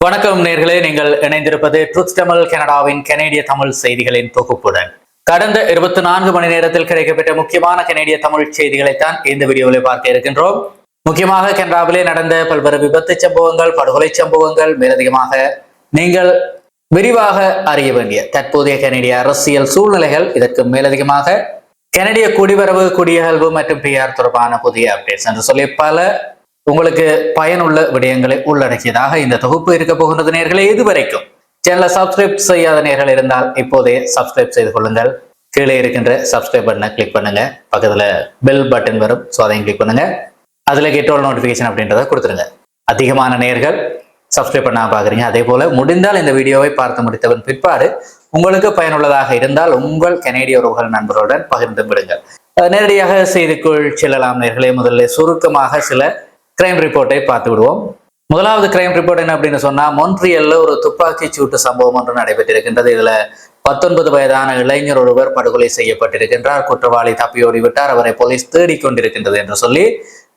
வணக்கம் நேர்களே நீங்கள் இணைந்திருப்பது ட்ரூத் தமிழ் கனடாவின் கனேடிய தமிழ் செய்திகளின் தொகுப்புடன். கடந்த இருபத்தி நான்கு மணி நேரத்தில் கிடைக்கப்பட்ட முக்கியமான கனேடிய தமிழ் செய்திகளைத்தான் இந்த வீடியோவில் பார்க்க இருக்கின்றோம். முக்கியமாக கனடாவிலே நடந்த பல்வேறு விபத்து சம்பவங்கள் படுகொலை சம்பவங்கள் மேலதிகமாக நீங்கள் விரிவாக அறிய வேண்டிய தற்போதைய கனேடிய அரசியல் சூழ்நிலைகள் இதற்கு மேலதிகமாக கனடிய குடிவரவு குடியகல்வு மற்றும் பிஆர் தொடர்பான புதிய அப்டேட்ஸ் என்று சொல்லி பல உங்களுக்கு பயனுள்ள விடயங்களை உள்ளடக்கியதாக இந்த தொகுப்பு இருக்க போகின்றது நேர்களே இதுவரைக்கும். சேனலை சப்ஸ்கிரைப் செய்யாத நேர்கள் இருந்தால் இப்போதே சப்ஸ்கிரைப் செய்து கொள்ளுங்கள். கீழே இருக்கின்ற சப்ஸ்கிரைப் பட்டனை கிளிக் பண்ணுங்க. பக்கத்துல பெல் பட்டன் வரும். ஸோ அதையும் கிளிக் பண்ணுங்க. அதுல கெட்டோல் நோட்டிஃபிகேஷன் அப்படின்றத கொடுத்துருங்க. அதிகமான நேர்கள் சப்ஸ்கிரைப் பண்ண பாக்குறீங்க. அதே போல முடிந்தால் இந்த வீடியோவை பார்த்து முடித்தவன் பிற்பாடு உங்களுக்கு பயனுள்ளதாக இருந்தால் உங்கள் கனேடிய உறவுகள் நண்பர்களுடன் பகிர்ந்து விடுங்கள். நேரடியாக செய்திக்குள் செல்லலாம் நேர்களே. முதல்ல சுருக்கமாக சில கிரைம் ரிப்போர்ட்டை பார்த்து விடுவோம் முதலாவது கிரைம் ரிப்போர்ட் என்ன அப்படின்னு சொன்னா மொன்ட்ரியல்ல ஒரு துப்பாக்கி சூட்டு சம்பவம் ஒன்று நடைபெற்றிருக்கின்றது. இதுல பத்தொன்பது வயதான இளைஞர் ஒருவர் படுகொலை செய்யப்பட்டிருக்கின்றார். குற்றவாளி தப்பியோடி விட்டார் அவரை போலீஸ் தேடிக்கொண்டிருக்கின்றது என்று சொல்லி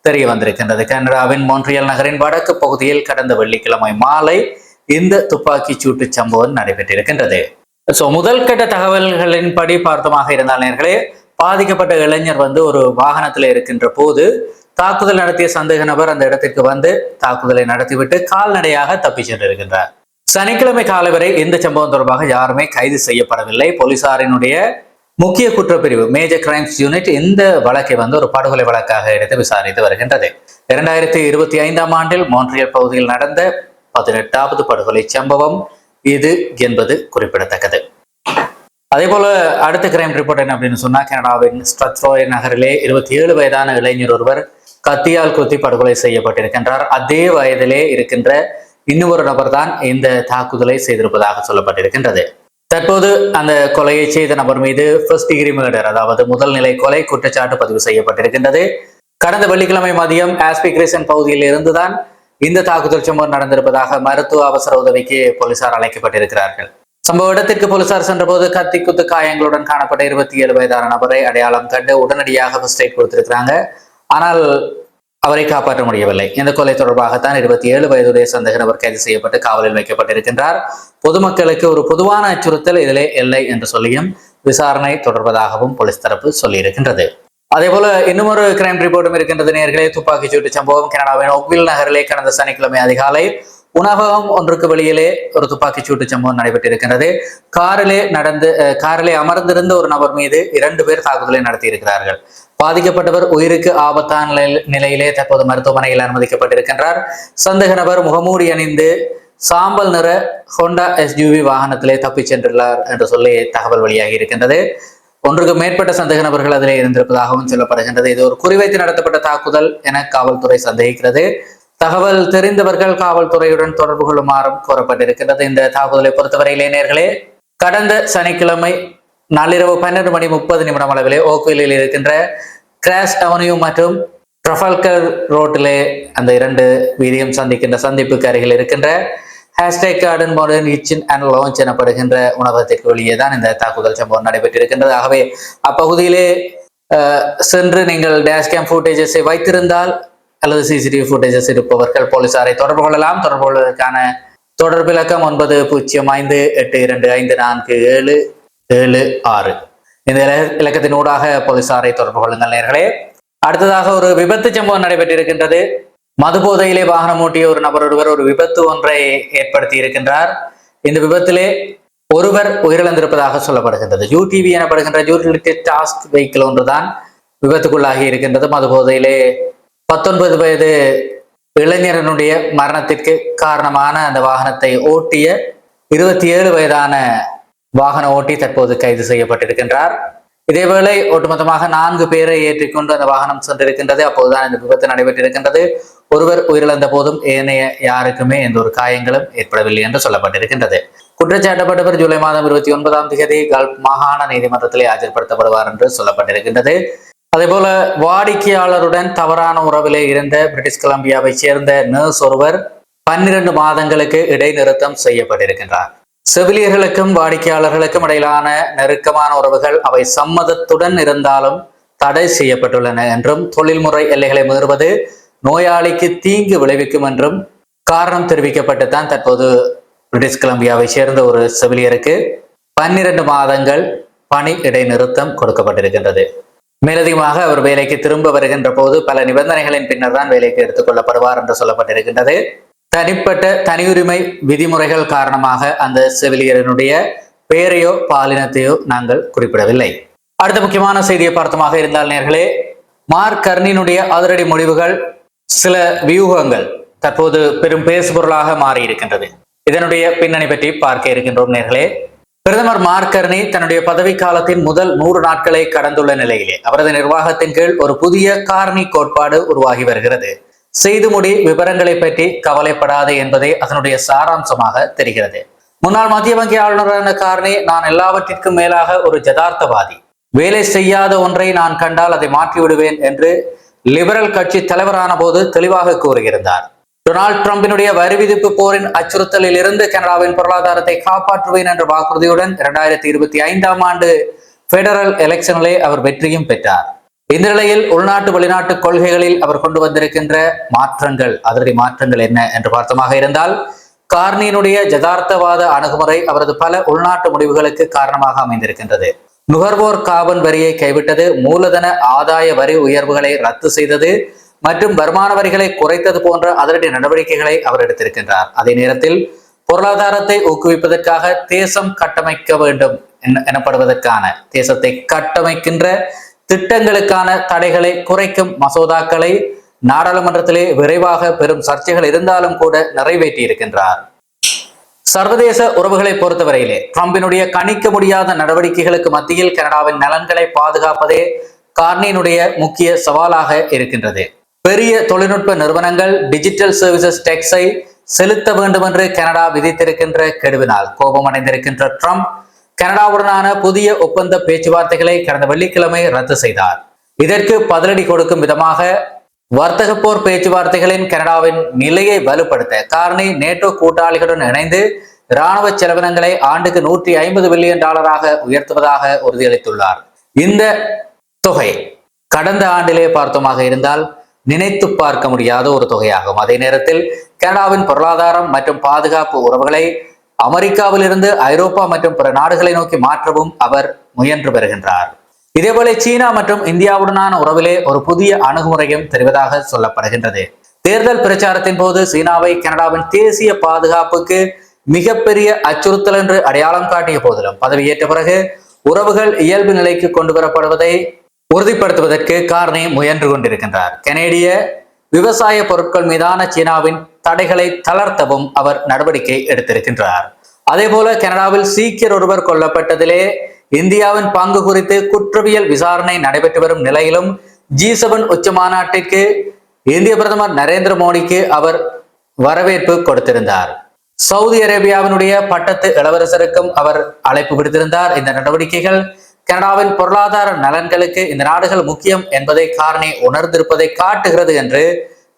தெரிய வந்திருக்கின்றது. கனடாவின் மொன்ட்ரியல் நகரின் வடக்கு பகுதியில் கடந்த வெள்ளிக்கிழமை மாலை இந்த துப்பாக்கி சூட்டு சம்பவம் நடைபெற்றிருக்கின்றது. சோ முதல் கட்ட தகவல்களின்படி பார்த்தமாக இருந்தால் நேர்களே பாதிக்கப்பட்ட இளைஞர் வந்து ஒரு வாகனத்துல இருக்கின்ற போது தாக்குதல் நடத்திய சந்தேக நபர் அந்த இடத்திற்கு வந்து தாக்குதலை நடத்திவிட்டு கால்நடையாக தப்பிச் சென்றிருக்கின்றார். சனிக்கிழமை காலை வரை இந்த சம்பவம் தொடர்பாக யாருமே கைது செய்யப்படவில்லை. போலீசாரினுடைய முக்கிய குற்றப்பிரிவு மேஜர் கிரைம்ஸ் யூனிட் இந்த வழக்கை வந்து ஒரு படுகொலை வழக்காக எடுத்து விசாரித்து வருகின்றது. இரண்டாயிரத்தி இருபத்தி ஐந்தாம் ஆண்டில் மோன்ட்ரியல் பகுதியில் நடந்த பதினெட்டாவது படுகொலை சம்பவம் இது என்பது குறிப்பிடத்தக்கது. அதே போல அடுத்த கிரைம் ரிப்போர்ட் என்ன அப்படின்னு சொன்னா கனடாவின் ஸ்ட்ரத்ரோய் நகரிலே இருபத்தி ஏழு வயதான இளைஞர் ஒருவர் கத்தியால் குத்தி படுகொலை செய்யப்பட்டிருக்கின்றார். அதே வயதிலே இருக்கின்ற இன்னொரு நபர் தான் இந்த தாக்குதலை செய்திருப்பதாக சொல்லப்பட்டிருக்கின்றது. தற்போது அந்த கொலையை செய்த நபர் மீது ஃபர்ஸ்ட் டிகிரி மேர்டர் அதாவது முதல் நிலை கொலை குற்றச்சாட்டு பதிவு செய்யப்பட்டிருக்கின்றது. கடந்த வெள்ளிக்கிழமை மதியம் ஆஸ்பிக்ரேசன் பகுதியில் இருந்துதான் இந்த தாக்குதல் சம்பவம் நடந்திருப்பதாக மருத்துவ அவசர உதவிக்கு போலீசார் அழைக்கப்பட்டிருக்கிறார்கள். சம்பவ இடத்திற்கு போலீசார் சென்றபோது கத்தி குத்து காயங்களுடன் காணப்பட்ட இருபத்தி ஏழு வயதான நபரை அடையாளம் கண்டு உடனடியாக ஃபர்ஸ்ட் எய்ட் கொடுத்திருக்கிறாங்க. ஆனால் அவரை காப்பாற்ற முடியவில்லை. இந்த கொலை தொடர்பாகத்தான் இருபத்தி ஏழு வயதுடைய சந்தேக நபர் கைது செய்யப்பட்டு காவலில் வைக்கப்பட்டிருக்கின்றார். பொதுமக்களுக்கு ஒரு பொதுவான அச்சுறுத்தல் இதிலே இல்லை என்று சொல்லியும் விசாரணை தொடர்வதாகவும் போலீஸ் தரப்பு சொல்லியிருக்கின்றது. அதே போல இன்னும் ஒரு கிரைம் ரிப்போர்ட்டும் இருக்கின்றது. நேர்களே துப்பாக்கிச்சூட்டு சம்பவம் கனடாவின் ஒக்வில் நகரிலே கடந்த சனிக்கிழமை அதிகாலை உணவகம் ஒன்றுக்கு வெளியிலே ஒரு துப்பாக்கிச் சூட்டு சம்பவம் நடைபெற்றிருக்கிறது காரிலே நடந்து காரிலே அமர்ந்திருந்த ஒரு நபர் மீது இரண்டு பேர் தாக்குதலை நடத்தியிருக்கிறார்கள். பாதிக்கப்பட்டவர் உயிருக்கு ஆபத்தான நிலையிலே தற்போது மருத்துவமனையில் அனுமதிக்கப்பட்டிருக்கின்றார். சந்தேக நபர் முகமூடி அணிந்து சாம்பல் நிற ஹோண்டா எஸ்யூவி வாகனத்திலே தப்பிச் சென்றுள்ளார் என்று சொல்லி தகவல் வெளியாகி இருக்கின்றது. ஒன்றுக்கு மேற்பட்ட சந்தேக நபர்கள் அதிலே இருந்திருப்பதாகவும் சொல்லப்படுகின்றது. இது ஒரு குறிவைத்து நடத்தப்பட்ட தாக்குதல் என காவல்துறை சந்தேகிக்கிறது. தகவல் தெரிந்தவர்கள் காவல்துறையுடன் தொடர்பு கொள்ளுமாறும் கூறப்பட்டிருக்கிறது இந்த தாக்குதலை பொறுத்தவரையிலே நேர்களே கடந்த சனிக்கிழமை நள்ளிரவு பன்னெண்டு மணி முப்பது நிமிடம் அளவிலே ஓக்குவிலில் இருக்கின்ற கிராஸ் அவென்யூ மற்றும் ட்ரஃபல்கர் ரோட்டிலே அந்த இரண்டு வீதியும் சந்திக்கின்ற சந்திப்புக்கு அருகில் இருக்கின்ற hashtag garden modern kitchen and lounge எனப்படுகின்ற உணவகத்திற்கு வெளியே தான் இந்த தாக்குதல் சம்பவம் நடைபெற்றிருக்கின்றது. ஆகவே அப்பகுதியிலே சென்று நீங்கள் டேஷ் கேம் ஃபுட்டேஜஸை வைத்திருந்தால் அல்லது சிசிடிவி ஃபுட்டேஜஸ் இருப்பவர்கள் போலீசாரை தொடர்பு கொள்ளலாம். தொடர்பு கொள்வதற்கான தொடர்பு இலக்கம் ஒன்பது பூஜ்ஜியம் ஐந்து எட்டு இரண்டு ஐந்து நான்கு ஏழு ஏழு ஆறு. இந்த இலக்கத்தின் ஊடாக போலீசாரை தொடர்பு கொள்ளுங்கள் நேர்களே. அடுத்ததாக ஒரு விபத்து சம்பவம் நடைபெற்றிருக்கின்றது. மது போதையிலே வாகனம் ஓட்டிய ஒரு நபர் ஒருவர் ஒரு விபத்து ஒன்றை ஏற்படுத்தி இருக்கின்றார். இந்த விபத்திலே ஒருவர் உயிரிழந்திருப்பதாக சொல்லப்படுகின்றது. யூடிவி எனப்படுகின்ற யூட்டிலிட்டி டாஸ்க் வெஹிக்கிள் ஒன்றுதான் விபத்துக்குள்ளாகி இருக்கின்றது. மது போதையிலே பத்தொன்பது வயது இளைஞரனுடைய மரணத்திற்கு காரணமான அந்த வாகனத்தை ஓட்டிய இருபத்தி ஏழு வயதான வாகன ஓட்டி தற்போது கைது செய்யப்பட்டிருக்கின்றார். இதேவேளை ஒட்டுமொத்தமாக நான்கு பேரை ஏற்றிக்கொண்டு அந்த வாகனம் சென்றிருக்கின்றது. அப்போதுதான் இந்த விபத்து நடைபெற்றிருக்கின்றது. ஒருவர் உயிரிழந்த போதும் ஏனைய யாருக்குமே எந்த ஒரு காயங்களும் ஏற்படவில்லை என்று சொல்லப்பட்டிருக்கின்றது. குற்றச்சாட்டப்பட்டவர் ஜூலை மாதம் இருபத்தி ஒன்பதாம் தேதி கல்ப் மாகாண நீதிமன்றத்திலே ஆஜர்படுத்தப்படுவார் என்று சொல்லப்பட்டிருக்கின்றது. அதே போல வாடிக்கையாளருடன் தவறான உறவிலே இருந்த பிரிட்டிஷ் கொலம்பியாவை சேர்ந்த நர்ஸ் ஒருவர் பன்னிரண்டு மாதங்களுக்கு இடைநிறுத்தம் செய்யப்பட்டிருக்கின்றார். செவிலியர்களுக்கும் வாடிக்கையாளர்களுக்கும் இடையிலான நெருக்கமான உறவுகள் அவை சம்மதத்துடன் இருந்தாலும் தடை செய்யப்பட்டுள்ளன என்றும் தொழில்முறை எல்லைகளை மீறுவது நோயாளிக்கு தீங்கு விளைவிக்கும் என்றும் காரணம் தெரிவிக்கப்பட்டு தான் தற்போது பிரிட்டிஷ் கொலம்பியாவை சேர்ந்த ஒரு செவிலியருக்கு பன்னிரண்டு மாதங்கள் பணி இடைநிறுத்தம் கொடுக்கப்பட்டிருக்கின்றது. மேலதிகமாக அவர் வேலைக்கு திரும்ப வருகின்ற போது பல நிபந்தனைகளின் பின்னர் தான் வேலைக்கு எடுத்துக் கொள்ளப்படுவார் என்று சொல்லப்பட்டிருக்கின்றது. தனிப்பட்ட தனியுரிமை விதிமுறைகள் காரணமாக அந்த செவிலியரனுடைய பெயரையோ பாலினத்தையோ நாங்கள் குறிப்பிடவில்லை. அடுத்த முக்கியமான செய்தியை பார்த்தமாக இருந்தால் நேர்களே மார்க் கர்னினுடைய அதிரடி முடிவுகள் சில வியூகங்கள் தற்போது பெரும் பேசுபொருளாக மாறி இருக்கின்றது இதனுடைய பின்னணி பற்றி பார்க்க இருக்கின்றோம் நேர்களே. பிரதமர் மார்கர்னி தன்னுடைய பதவி காலத்தின் முதல் நூறு நாட்களை கடந்துள்ள நிலையிலே. அவரது நிர்வாகத்தின் கீழ் ஒரு புதிய காரணி கோட்பாடு உருவாகி வருகிறது. செய்து முடி விவரங்களை பற்றி கவலைப்படாது என்பதே அதனுடைய சாராம்சமாக தெரிகிறது. முன்னாள் மத்திய வங்கி ஆளுநரான காரணி நான் எல்லாவற்றிற்கும் மேலாக ஒரு ஜதார்த்தவாதி வேலை செய்யாத ஒன்றை நான் கண்டால் அதை மாற்றி விடுவேன் என்று லிபரல் கட்சி தலைவரான போது தெளிவாக கூறியிருந்தார். டொனால்ட் ட்ரம்பினுடைய வரி விதிப்பு போரின் அச்சுறுத்தலில் இருந்து கனடாவின் பொருளாதாரத்தை காப்பாற்றுவேன் என்ற வாக்குறுதியுடன் இரண்டாயிரத்தி இருபத்தி ஐந்தாம் ஆண்டு பெடரல் எலெக்ஷனிலே அவர் வெற்றியும் பெற்றார். இந்த நிலையில் உள்நாட்டு வெளிநாட்டு கொள்கைகளில் அவர் கொண்டு வந்திருக்கின்ற மாற்றங்கள் அதிரடி மாற்றங்கள் என்ன என்று பார்த்தமாக இருந்தால் கார்னியினுடைய ஜதார்த்தவாத அணுகுமுறை அவரது பல உள்நாட்டு முடிவுகளுக்கு காரணமாக அமைந்திருக்கின்றது. நுகர்வோர் காபன் வரியை கைவிட்டது மூலதன ஆதாய வரி உயர்வுகளை ரத்து செய்தது மற்றும் வருமான வரிகளை குறைத்தது போன்ற அதிரடி நடவடிக்கைகளை அவர் எடுத்திருக்கின்றார். அதே நேரத்தில் பொருளாதாரத்தை ஊக்குவிப்பதற்காக தேசம் கட்டமைக்க வேண்டும் எனப்படுவதற்கான தேசத்தை கட்டமைக்கின்ற திட்டங்களுக்கான தடைகளை குறைக்கும் மசோதாக்களை நாடாளுமன்றத்திலே விரைவாக பெரும் சர்ச்சைகள் இருந்தாலும் கூட நிறைவேற்றி இருக்கின்றார் சர்வதேச உறவுகளை பொறுத்தவரையிலே ட்ரம்பினுடைய கணிக்க முடியாத நடவடிக்கைகளுக்கு மத்தியில் கனடாவின் நலன்களை பாதுகாப்பதே கார்னியினுடைய முக்கிய சவாலாக இருக்கின்றது. பெரிய தொழில்நுட்ப நிறுவனங்கள் டிஜிட்டல் சர்வீசஸ் டெக்ஸை செலுத்த வேண்டும் என்று கனடா விதித்திருக்கின்ற கெடுவினால் கோபமடைந்திருக்கின்ற ட்ரம்ப் கனடாவுடனான புதிய ஒப்பந்த பேச்சுவார்த்தைகளை கடந்த வெள்ளிக்கிழமை ரத்து செய்தார். இதற்கு பதிலடி கொடுக்கும் விதமாக வர்த்தக போர் பேச்சுவார்த்தைகளின் கனடாவின் நிலையை வலுப்படுத்த காரணி நேட்டோ கூட்டாளிகளுடன் இணைந்து இராணுவ செலவினங்களை ஆண்டுக்கு நூற்றி ஐம்பது பில்லியன் டாலராக உயர்த்துவதாக உறுதியளித்துள்ளார். இந்த தொகை கடந்த ஆண்டிலே பார்த்தோமாக இருந்தால் நினைத்து பார்க்க முடியாத ஒரு தொகையாகும். அதே நேரத்தில் கனடாவின் பொருளாதாரம் மற்றும் பாதுகாப்பு உறவுகளை அமெரிக்காவிலிருந்து ஐரோப்பா மற்றும் பிற நாடுகளை நோக்கி மாற்றவும் அவர் முயன்று வருகின்றார். இதேபோல சீனா மற்றும் இந்தியாவுடனான உறவிலே ஒரு புதிய அணுகுமுறையும் தெரிவதாக சொல்லப்படுகின்றது. தேர்தல் பிரச்சாரத்தின் போது சீனாவை கனடாவின் தேசிய பாதுகாப்புக்கு மிகப்பெரிய அச்சுறுத்தல் என்று அடையாளம் காட்டிய போதிலும் பதவியேற்ற பிறகு உறவுகள் இயல்பு நிலைக்கு கொண்டு வரப்படுவதை உறுதிப்படுத்துவதற்கு கார்னே முயன்று கொண்டிருக்கின்றார். கனேடிய விவசாய பொருட்கள் மீதான சீனாவின் தடைகளை தளர்த்தவும் அவர் நடவடிக்கை எடுத்திருக்கின்றார். அதே போல கனடாவில் சீக்கியர் ஒருவர் கொல்லப்பட்டதிலே இந்தியாவின் பங்கு குறித்து குற்றவியல் விசாரணை நடைபெற்று வரும் நிலையிலும் ஜி செவன் உச்ச மாநாட்டிற்கு இந்திய பிரதமர் நரேந்திர மோடிக்கு அவர் வரவேற்பு கொடுத்திருந்தார். சவுதி அரேபியாவினுடைய பட்டத்து இளவரசருக்கும் அவர் அழைப்பு விடுத்திருந்தார். இந்த நடவடிக்கைகள் கனடாவின் பொருளாதார நலன்களுக்கு இந்த நாடுகள் முக்கியம் என்பதை காரணி உணர்ந்திருப்பதை காட்டுகிறது என்று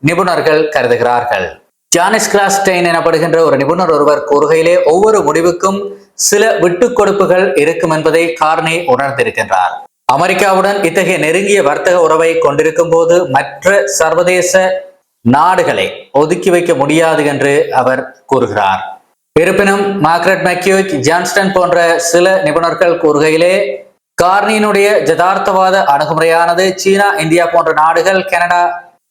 நிபுணர்கள் கருதுகிறார்கள். ஜானிஸ் கிராஸ்டெயின் எனப்படுகின்ற ஒரு நிபுணர் ஒருவர் கூறுகையிலே ஒவ்வொரு முடிவுக்கும் சில விட்டுக் கொடுப்புகள் இருக்கும் என்பதை கார்னே உணர்ந்திருக்கின்றார். அமெரிக்காவுடன் இத்தகைய நெருங்கிய வர்த்தக உறவை கொண்டிருக்கும் போது மற்ற சர்வதேச நாடுகளை ஒதுக்கி வைக்க முடியாது என்று அவர் கூறுகிறார். இருப்பினும் மார்க்ரெட் மெக்யூஜ் ஜான்ஸ்டன் போன்ற சில நிபுணர்கள் கூறுகையிலே கார்னியினுடைய ஜதார்த்தவாத அணுகுமுறையானது சீனா இந்தியா போன்ற நாடுகள் கனடா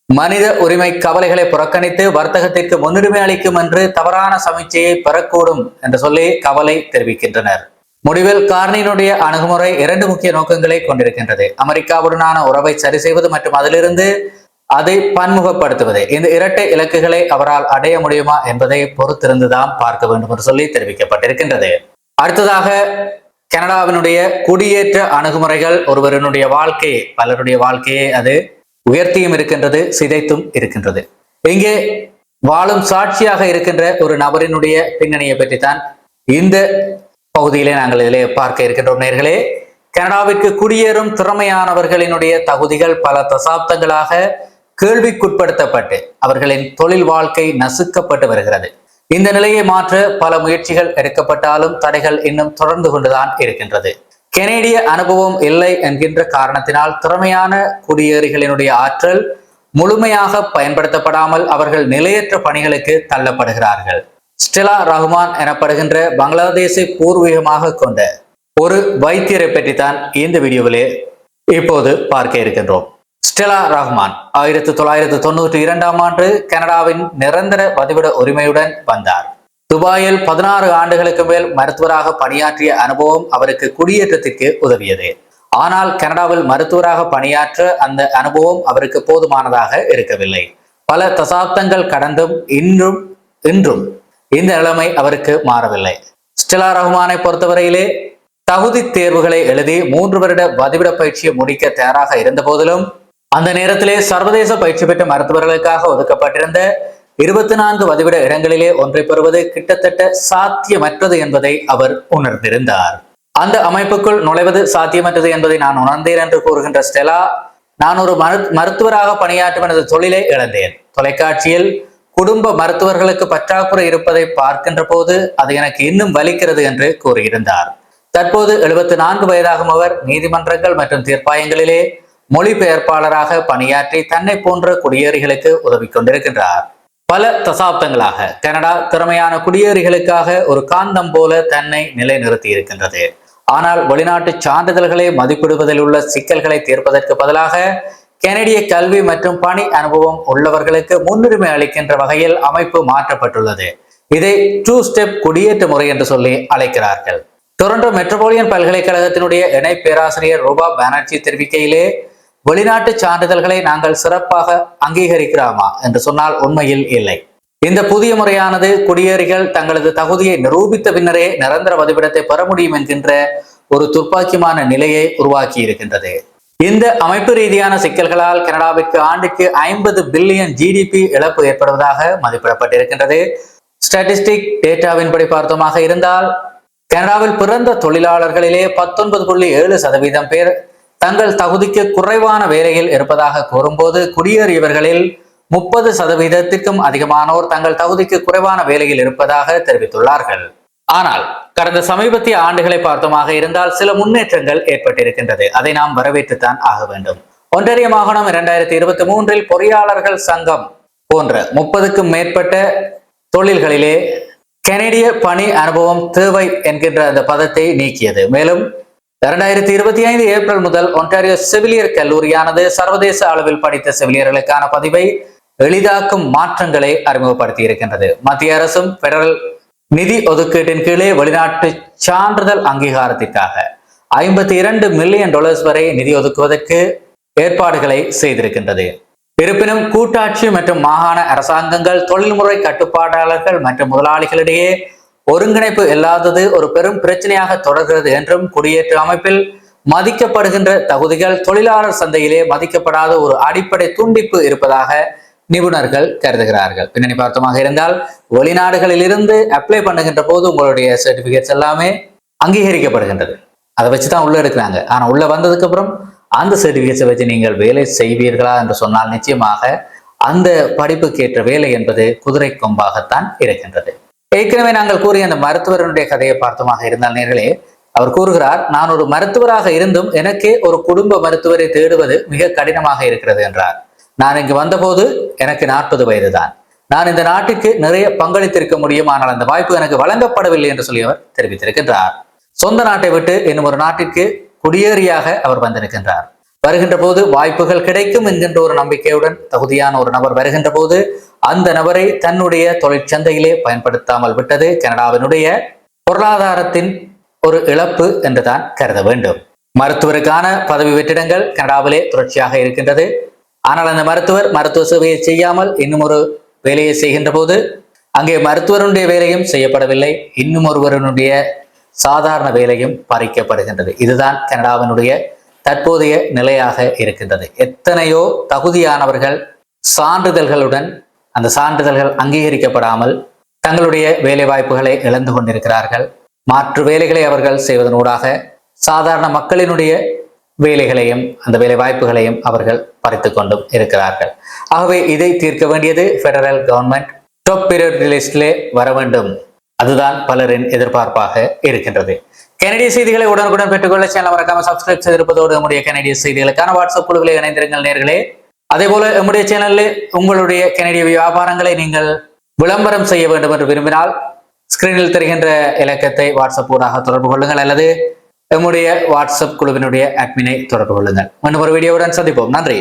மனித உரிமை கவலைகளை புறக்கணித்து வர்த்தகத்திற்கு முன்னுரிமை அளிக்கும் என்று தவறான சமீட்சையை பெறக்கூடும் என்று சொல்லி கவலை தெரிவிக்கின்றனர். முடிவில் கார்னியினுடைய அணுகுமுறை இரண்டு முக்கிய நோக்கங்களை கொண்டிருக்கின்றது. அமெரிக்காவுடனான உறவை சரி செய்வது மற்றும் அதிலிருந்து அதை பன்முகப்படுத்துவது. இந்த இரட்டை இலக்குகளை அவரால் அடைய முடியுமா என்பதை பொறுத்திருந்துதான் பார்க்க வேண்டும் என்று சொல்லி தெரிவிக்கப்பட்டிருக்கின்றது. அடுத்ததாக கனடாவினுடைய குடியேற்ற அணுகுமுறைகள் ஒருவருடைய வாழ்க்கையை பலருடைய வாழ்க்கையை அது உயர்த்தியும் இருக்கின்றது சிதைத்தும் இருக்கின்றது. இங்கே வாழும் சாட்சியாக இருக்கின்ற ஒரு நபரினுடைய பின்னணியை பற்றித்தான் இந்த பகுதியிலே நாங்கள் இதிலே பார்க்க இருக்கின்றோம் நேர்களே. கனடாவிற்கு குடியேறும் திறமையானவர்களினுடைய தகுதிகள் பல தசாப்தங்களாக கேள்விக்குட்படுத்தப்பட்டு அவர்களின் தொழில் வாழ்க்கை நசுக்கப்பட்டு வருகிறது. இந்த நிலையை மாற்ற பல முயற்சிகள் எடுக்கப்பட்டாலும் தடைகள் இன்னும் தொடர்ந்து கொண்டுதான் இருக்கின்றது. கெனேடிய அனுபவம் இல்லை என்கின்ற காரணத்தினால் திறமையான குடியேறிகளினுடைய ஆற்றல் முழுமையாக பயன்படுத்தப்படாமல் அவர்கள் நிலையற்ற பணிகளுக்கு தள்ளப்படுகிறார்கள். ஸ்டெலா ரஹ்மான் எனப்படுகின்ற பங்களாதேஷை பூர்வீகமாக கொண்ட ஒரு வைத்தியரை பற்றித்தான் இந்த வீடியோவிலே இப்போது பார்க்க இருக்கின்றோம். ஸ்டெலா ரஹ்மான் ஆயிரத்தி தொள்ளாயிரத்தி தொண்ணூற்றி இரண்டாம் ஆண்டு கனடாவின் நிரந்தர பதிவிட உரிமையுடன் வந்தார். துபாயில் பதினாறு ஆண்டுகளுக்கு மேல் மருத்துவராக பணியாற்றிய அனுபவம் அவருக்கு குடியேற்றத்திற்கு உதவியது. ஆனால் கனடாவில் மருத்துவராக பணியாற்ற அந்த அனுபவம் அவருக்கு போதுமானதாக இருக்கவில்லை. பல தசாப்தங்கள் கடந்தும் இன்றும் இன்றும் இந்த நிலைமை அவருக்கு மாறவில்லை. ஸ்டெலா ரஹ்மானை பொறுத்தவரையிலே தகுதி தேர்வுகளை எழுதி மூன்று வருட பதிவிட பயிற்சியை முடிக்க தயாராக இருந்த போதிலும் அந்த நேரத்திலே சர்வதேச பயிற்சி பெற்ற மருத்துவர்களுக்காக ஒதுக்கப்பட்டிருந்த இருபத்தி நான்கு வதிவிட இடங்களிலே ஒன்றை பெறுவது கிட்டத்தட்ட சாத்தியமற்றது என்பதை அவர் உணர்ந்திருந்தார். அந்த அமைப்புக்குள் நுழைவது சாத்தியமற்றது என்பதை நான் உணர்ந்தேன் என்று கூறுகின்ற ஸ்டெலா நான் ஒரு மரு மருத்துவராக பணியாற்றும் எனது தொழிலை இழந்தேன். தொலைக்காட்சியில் குடும்ப மருத்துவர்களுக்கு பற்றாக்குறை இருப்பதை பார்க்கின்ற போது அது எனக்கு இன்னும் வலிக்கிறது என்று கூறியிருந்தார். தற்போது எழுபத்தி நான்கு வயதாகும் அவர் நீதிமன்றங்கள் மற்றும் தீர்ப்பாயங்களிலே மொழிபெயர்ப்பாளராக பணியாற்றி தன்னை போன்ற குடியேறிகளுக்கு உதவி கொண்டிருக்கின்றார். பல தசாப்தங்களாக கனடா திறமையான குடியேறிகளுக்காக ஒரு காந்தம் போல தன்னை நிலைநிறுத்தி இருக்கின்றது. ஆனால் வெளிநாட்டு சான்றிதழ்களை மதிப்பிடுவதில் உள்ள சிக்கல்களை தீர்ப்பதற்கு பதிலாக கெனடிய கல்வி மற்றும் பணி அனுபவம் உள்ளவர்களுக்கு முன்னுரிமை அளிக்கின்ற வகையில் அமைப்பு மாற்றப்பட்டுள்ளது. இதை டூ ஸ்டெப் குடியேற்ற முறை என்று சொல்லி அழைக்கிறார்கள். டொரண்டோ மெட்ரோபாலியன் பல்கலைக்கழகத்தினுடைய இணை பேராசிரியர் ரூபா பானர்ஜி தெரிவிக்கையிலே வெளிநாட்டு சான்றிதழ்களை நாங்கள் சிறப்பாக அங்கீகரிக்கிறோமா என்று சொன்னால் உண்மையில் இல்லை. இந்த புதிய முறையானது குடியேறிகள் தங்களது தகுதியை நிரூபித்த பின்னரே நிரந்தர வதிவிடத்தை பெற முடியும் என்கின்ற ஒரு துப்பாக்கியமான நிலையை உருவாக்கி இருக்கின்றது. இந்த அமைப்பு ரீதியான சிக்கல்களால் கனடாவிற்கு ஆண்டுக்கு ஐம்பது பில்லியன் ஜிடிபி இழப்பு ஏற்படுவதாக மதிப்பிடப்பட்டிருக்கின்றது. ஸ்டாட்டிஸ்டிக் டேட்டாவின்படி பார்த்தோமாக இருந்தால் கனடாவில் பிறந்த தொழிலாளர்களிலே பத்தொன்பது புள்ளி ஏழு சதவீதம் பேர் தங்கள் தகுதிக்கு குறைவான வேலையில் இருப்பதாக கூறும்போது குடியேறியவர்களில் முப்பது சதவீதத்திற்கும் அதிகமானோர் தங்கள் தகுதிக்கு குறைவான வேலையில் இருப்பதாக தெரிவித்துள்ளார்கள். ஆனால் கடந்த சமீபத்திய ஆண்டுகளை பார்த்தோமாக இருந்தால் சில முன்னேற்றங்கள் ஏற்பட்டிருக்கின்றது. அதை நாம் வரவேற்றுத்தான் ஆக வேண்டும். ஒன்றரிய மாகாணம் இரண்டாயிரத்தி இருபத்தி மூன்றில் பொறியாளர்கள் சங்கம் போன்ற முப்பதுக்கும் மேற்பட்ட தொழில்களிலே கெனடிய பணி அனுபவம் தேவை என்கின்ற அந்த பதத்தை நீக்கியது. மேலும் இரண்டாயிரத்தி இருபத்தி ஐந்து ஏப்ரல் முதல் ஒன்டாரியோ செவிலியர் கல்லூரியானது சர்வதேச அளவில் படித்த செவிலியர்களுக்கான பதிவை எளிதாக்கும் மாற்றங்களை அறிமுகப்படுத்தி இருக்கின்றது மத்திய அரசும் பெடரல் நிதி ஒதுக்கீட்டின் கீழே வெளிநாட்டு சான்றிதழ் அங்கீகாரத்திற்காக ஐம்பத்தி இரண்டு மில்லியன் டாலர்ஸ் வரை நிதி ஒதுக்குவதற்கு ஏற்பாடுகளை செய்திருக்கின்றது. இருப்பினும் கூட்டாட்சி மற்றும் மாகாண அரசாங்கங்கள் தொழில்முறை கட்டுப்பாட்டாளர்கள் மற்றும் முதலாளிகளிடையே ஒருங்கிணைப்பு இல்லாதது ஒரு பெரும் பிரச்சனையாக தொடர்கிறது என்றும் குடியேற்ற அமைப்பில் மதிக்கப்படுகின்ற தகுதிகள் தொழிலாளர் சந்தையிலே மதிக்கப்படாத ஒரு அடிப்படை துண்டிப்பு இருப்பதாக நிபுணர்கள் கருதுகிறார்கள். பின்னணி பார்த்தமாக இருந்தால் வெளிநாடுகளில் இருந்து அப்ளை பண்ணுகின்ற போது உங்களுடைய சர்டிபிகேட்ஸ் எல்லாமே அங்கீகரிக்கப்படுகின்றது. அதை வச்சு தான் உள்ள எடுக்கிறாங்க ஆனா உள்ள வந்ததுக்கு அப்புறம் அந்த சர்டிபிகேட்ஸை வச்சு நீங்கள் வேலை செய்வீர்களா என்று சொன்னால் நிச்சயமாக அந்த படிப்புக்கேற்ற வேலை என்பது குதிரை கொம்பாகத்தான் இருக்கின்றது. ஏற்கனவே நாங்கள் கூறிய அந்த மருத்துவரனுடைய கதையை பார்த்தமாக இருந்தால் நேர்களே அவர் கூறுகிறார் நான் ஒரு மருத்துவராக இருந்தும் எனக்கே ஒரு குடும்ப மருத்துவரை தேடுவது மிக கடினமாக இருக்கிறது என்றார். நான் இங்கு வந்தபோது எனக்கு நாற்பது வயதுதான். நான் இந்த நாட்டிற்கு நிறைய பங்களித்திருக்க முடியும் ஆனால் அந்த வாய்ப்பு எனக்கு வழங்கப்படவில்லை என்று சொல்லி அவர் தெரிவித்திருக்கின்றார். சொந்த நாட்டை விட்டு இன்னும் ஒரு நாட்டிற்கு குடியேறியாக அவர் வந்திருக்கின்றார். வருகின்ற போது வாய்ப்புகள் கிடைக்கும் என்கின்ற ஒரு நம்பிக்கையுடன் தகுதியான ஒரு நபர் வருகின்ற போது அந்த நபரை தன்னுடைய தொழிற்சந்தையிலே பயன்படுத்தாமல் விட்டது. கனடாவினுடைய பொருளாதாரத்தின் ஒரு இழப்பு என்றுதான் கருத வேண்டும். மருத்துவருக்கான பதவி வெற்றிடங்கள் கனடாவிலே தொடர்ச்சியாக இருக்கின்றது. ஆனால் அந்த மருத்துவர் மருத்துவ சேவையை செய்யாமல் இன்னும் ஒரு வேலையை செய்கின்ற போது அங்கே மருத்துவருடைய வேலையும் செய்யப்படவில்லை. இன்னும் ஒருவருடைய சாதாரண வேலையும் பறிக்கப்படுகின்றது. இதுதான் கனடாவினுடைய தற்போதைய நிலையாக இருக்கின்றது. எத்தனையோ தகுதியானவர்கள் சான்றிதழ்களுடன் அந்த சான்றிதழ்கள் அங்கீகரிக்கப்படாமல் தங்களுடைய வேலை வாய்ப்புகளை இழந்து கொண்டிருக்கிறார்கள். மாற்று வேலைகளை அவர்கள் செய்வதனூடாக சாதாரண மக்களினுடைய வேலைகளையும் அந்த வேலை வாய்ப்புகளையும் அவர்கள் பறித்து கொண்டும் இருக்கிறார்கள். ஆகவே இதை தீர்க்க வேண்டியது பெடரல் கவர்மெண்ட் டாப் பீரியட் லிஸ்டிலே வர வேண்டும். அதுதான் பலரின் எதிர்பார்ப்பாக இருக்கின்றது. கனடிய செய்திகளை உடனுக்குடன் பெற்றுக்கொள்ள சேனல் மறக்காம சப்ஸ்கிரைப் செய்திருப்பதோடு நம்முடைய கனடிய செய்திகளுக்கான வாட்ஸ்அப் குழுவில் இணைந்திருங்கள் நேர்களே. அதே போல நம்முடைய சேனலில் உங்களுடைய கனடிய வியாபாரங்களை நீங்கள் விளம்பரம் செய்ய வேண்டும் என்று விரும்பினால் ஸ்கிரீனில் தெரிகின்ற இலக்கத்தை வாட்ஸ்அப் ஊடாக தொடர்பு கொள்ளுங்கள் அல்லது நம்முடைய வாட்ஸ்அப் குழுவினுடைய அட்மினை தொடர்பு கொள்ளுங்கள். இன்னும் ஒரு வீடியோவுடன் சந்திப்போம். நன்றி.